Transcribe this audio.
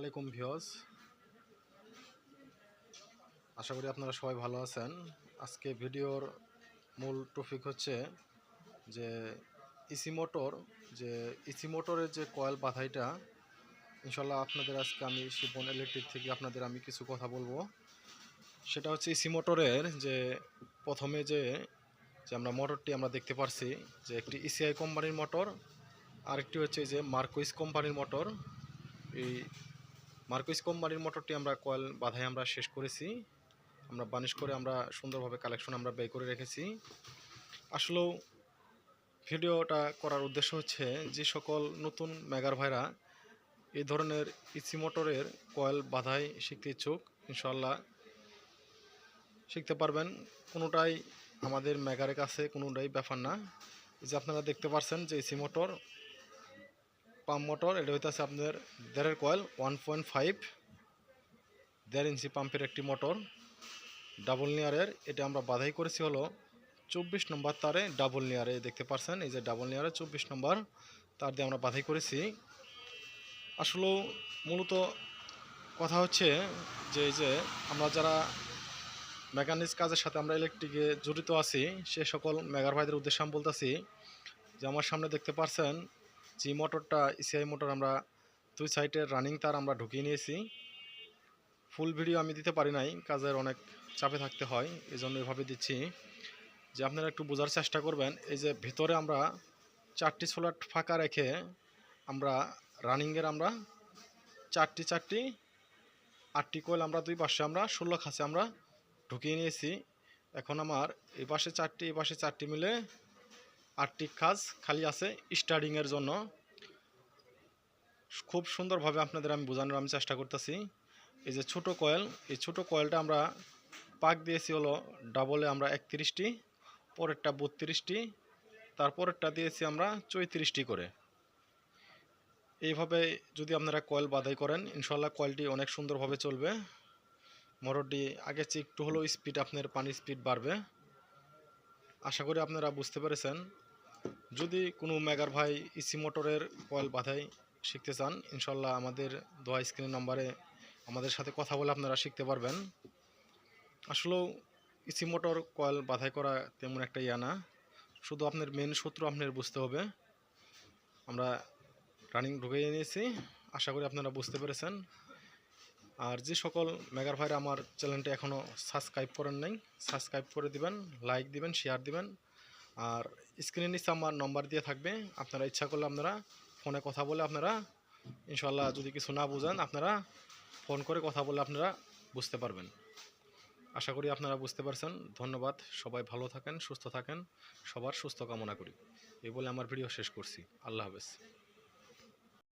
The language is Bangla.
আলাইকুম ভিওস আশা করি আপনারা সবাই ভালো আছেন। আজকে ভিডিওর মূল টপিক হচ্ছে যে ইসি মোটর যে ইসি মোটরের যে কয়েল বাধাইটা ইনশাল্লাহ আপনাদের আজকে আমি শিবন ইলেকট্রিক থেকে আপনাদের আমি কিছু কথা বলব। সেটা হচ্ছে ইসি মোটরের যে প্রথমে যে যে আমরা মোটরটি আমরা দেখতে পারছি, যে একটি ইসিআই কোম্পানির মোটর আরেকটি হচ্ছে যে মার্কুইস কোম্পানির মোটর এই মার্কুইস কোম্পানির মোটরটি আমরা কয়েল বাধায় আমরা শেষ করেছি। আমরা বানিশ করে আমরা সুন্দরভাবে কালেকশন আমরা ব্যয় করে রেখেছি। আসলেও ভিডিওটা করার উদ্দেশ্য হচ্ছে যে সকল নতুন মেগার ভাইরা এই ধরনের ইসি মোটরের কয়েল বাধাই শিখতে ইচ্ছুক ইনশাল্লাহ শিখতে পারবেন। কোনোটাই আমাদের মেগারের কাছে কোনোটাই ব্যাপার না। যে আপনারা দেখতে পাচ্ছেন যে এসি মোটর পাম্প মোটর এটা হইতেছে আপনার দেড়ের কয়েল ওয়ান পয়েন্ট ফাইভ দেড় ইঞ্চি পাম্পের একটি মোটর ডাবল নিয়ারের এটা আমরা বাধাই করেছি হলো চব্বিশ নম্বর তারে ডাবল নিয়ারে দেখতে পাচ্ছেন এই যে ডাবল নিয়ারে চব্বিশ নম্বর তার দিয়ে আমরা বাধাই করেছি। আসলেও মূলত কথা হচ্ছে যে, এই যে আমরা যারা মেকানিক্স কাজের সাথে আমরা ইলেকট্রিকে জড়িত আছি, সে সকল মেগার ভাইদের উদ্দেশ্যে আমি বলতেছি যে, আমার সামনে দেখতে পারছেন যে মোটরটা ইসিআই মোটর আমরা দুই সাইডের রানিং তার আমরা ঢুকিয়ে নিয়েছি। ফুল ভিডিও আমি দিতে পারি নাই, কাজের অনেক চাপে থাকতে হয় এই জন্য এভাবে দিচ্ছি। যে আপনারা একটু বোঝার চেষ্টা করবেন, এই যে ভেতরে আমরা চারটি সোলার ফাঁকা রেখে আমরা রানিংয়ের আমরা চারটি চারটি, আটটি কোয়েল আমরা দুই পাশে আমরা ষোলো খাঁচে আমরা ঢুকিয়ে নিয়েছি। এখন আমার এই পাশে চারটি, এই পাশে চারটি মিলে আটটি কাজ খালি আছে স্টার্টিংয়ের জন্য। খুব সুন্দরভাবে আপনাদের আমি বোঝানোর আমি চেষ্টা করতেছি। এই যে ছোট কয়েল এই ছোট কয়েলটা আমরা পাক দিয়েছি হলো ডাবলে আমরা একত্রিশটি, পরেরটা বত্রিশটি, তারপরেরটা দিয়েছি আমরা চৌত্রিশটি করে। এইভাবে যদি আপনারা কয়েল বাধাই করেন ইনশাল্লাহ কয়েলটি অনেক সুন্দরভাবে চলবে। মোটরটি আগে চেয়ে একটু হলেও স্পিড আপনার পানির স্পিড বাড়বে। আশা করি আপনারা বুঝতে পেরেছেন। যদি কোনো মেগার ভাই ইসি মোটরের কয়েল বাধাই শিখতে চান, ইনশাল্লাহ আমাদের দোয়া স্ক্রিন নাম্বারে আমাদের সাথে কথা বলে আপনারা শিখতে পারবেন। আসলেও ইসি মোটর কয়েল বাধাই করা তেমন একটা ইয়া না। শুধু আপনার মেন সূত্র আপনার বুঝতে হবে। আমরা রানিং ঢুকিয়ে নিয়েছি। আশা করি আপনারা বুঝতে পেরেছেন। আর যে সকল মেগার ভাইরা আমার চ্যানেলটা এখনও সাবস্ক্রাইব করেন নাই সাবস্ক্রাইব করে দিবেন লাইক দিবেন শেয়ার দিবেন। আর স্ক্রিনের নিচে আমার নম্বর দিয়ে থাকবে। আপনারা ইচ্ছা করলে আপনারা ফোনে কথা বলে আপনারা ইনশাল্লাহ যদি কিছু না বোঝান, আপনারা ফোন করে কথা বলে আপনারা বুঝতে পারবেন। আশা করি আপনারা বুঝতে পারছেন। ধন্যবাদ। সবাই ভালো থাকেন, সুস্থ থাকেন। সবার সুস্থ কামনা করি। এই বলে আমার ভিডিও শেষ করছি। আল্লাহ হাফেজ।